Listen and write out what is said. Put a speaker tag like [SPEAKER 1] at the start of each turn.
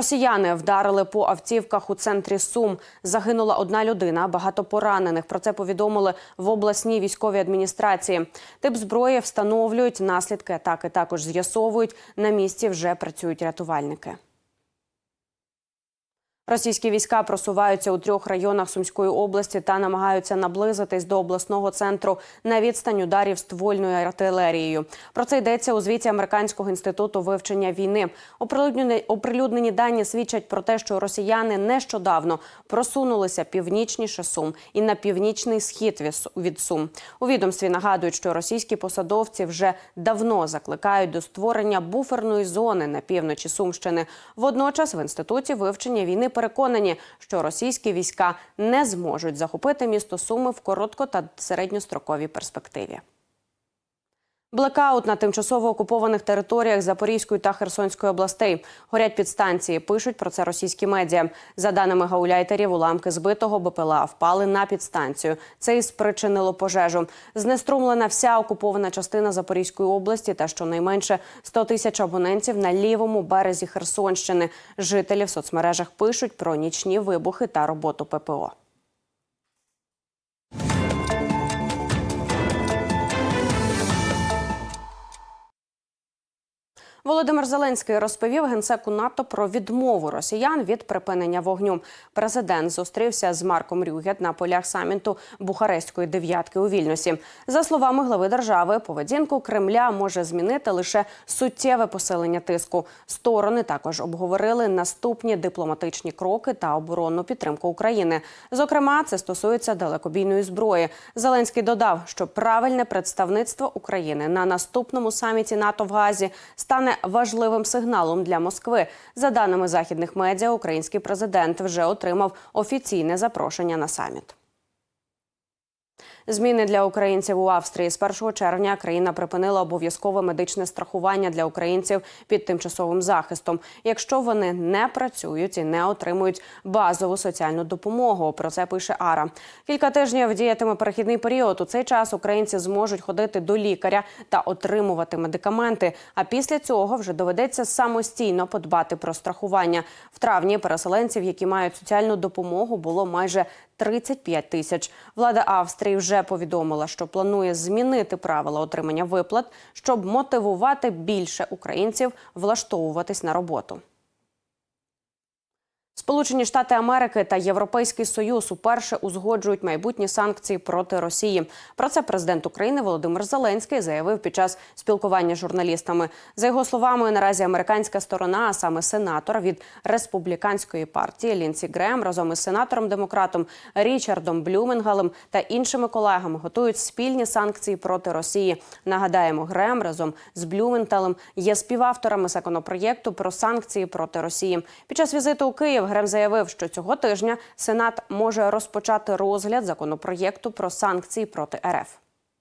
[SPEAKER 1] Росіяни вдарили по автівках у центрі Сум. Загинула одна людина, багато поранених. Про це повідомили в обласній військовій адміністрації. Тип зброї встановлюють наслідки атаки. Також з'ясовують на місці. Вже працюють рятувальники. Російські війська просуваються у трьох районах Сумської області та намагаються наблизитись до обласного центру на відстань ударів ствольною артилерією. Про це йдеться у звіті Американського інституту вивчення війни. Оприлюднені, дані свідчать про те, що росіяни нещодавно просунулися північніше Сум і на північний схід від Сум. У відомстві нагадують, що російські посадовці вже давно закликають до створення буферної зони на півночі Сумщини. Водночас в інституті вивчення війни переконані, що російські війська не зможуть захопити місто Суми в коротко та середньостроковій перспективі. Блекаут на тимчасово окупованих територіях Запорізької та Херсонської областей. Горять підстанції. Пишуть про це російські медіа. За даними гауляйтерів, уламки збитого БПЛА впали на підстанцію. Це і спричинило пожежу. Знеструмлена вся окупована частина Запорізької області та щонайменше 100 тисяч абонентів на лівому березі Херсонщини. Жителі в соцмережах пишуть про нічні вибухи та роботу ППО. Володимир Зеленський розповів генсеку НАТО про відмову росіян від припинення вогню. Президент зустрівся з Марком Рюгет на полях саміту Бухарестської дев'ятки у Вільнюсі. За словами глави держави, поведінку Кремля може змінити лише суттєве посилення тиску. Сторони також обговорили наступні дипломатичні кроки та оборонну підтримку України. Зокрема, це стосується далекобійної зброї. Зеленський додав, що правильне представництво України на наступному саміті НАТО в Газі стане важливим сигналом для Москви. За даними західних медіа, український президент вже отримав офіційне запрошення на саміт. Зміни для українців у Австрії з 1 червня країна припинила обов'язкове медичне страхування для українців під тимчасовим захистом, якщо вони не працюють і не отримують базову соціальну допомогу. Про це пише Ара. Кілька тижнів діятиме перехідний період. У цей час українці зможуть ходити до лікаря та отримувати медикаменти. А після цього вже доведеться самостійно подбати про страхування. В травні переселенців, які мають соціальну допомогу, було майже 35 тисяч. Влада Австрії вже повідомила, що планує змінити правила отримання виплат, щоб мотивувати більше українців влаштовуватись на роботу. Сполучені Штати Америки та Європейський Союз уперше узгоджують майбутні санкції проти Росії. Про це президент України Володимир Зеленський заявив під час спілкування з журналістами. За його словами, наразі американська сторона, а саме сенатор від республіканської партії Лінсі Грем, разом із сенатором демократом Річардом Блюменгалем та іншими колегами готують спільні санкції проти Росії. Нагадаємо, Грем разом з Блюменталем є співавторами законопроєкту про санкції проти Росії. Під час візиту у Київ Грем заявив, що цього тижня Сенат може розпочати розгляд законопроєкту про санкції проти РФ.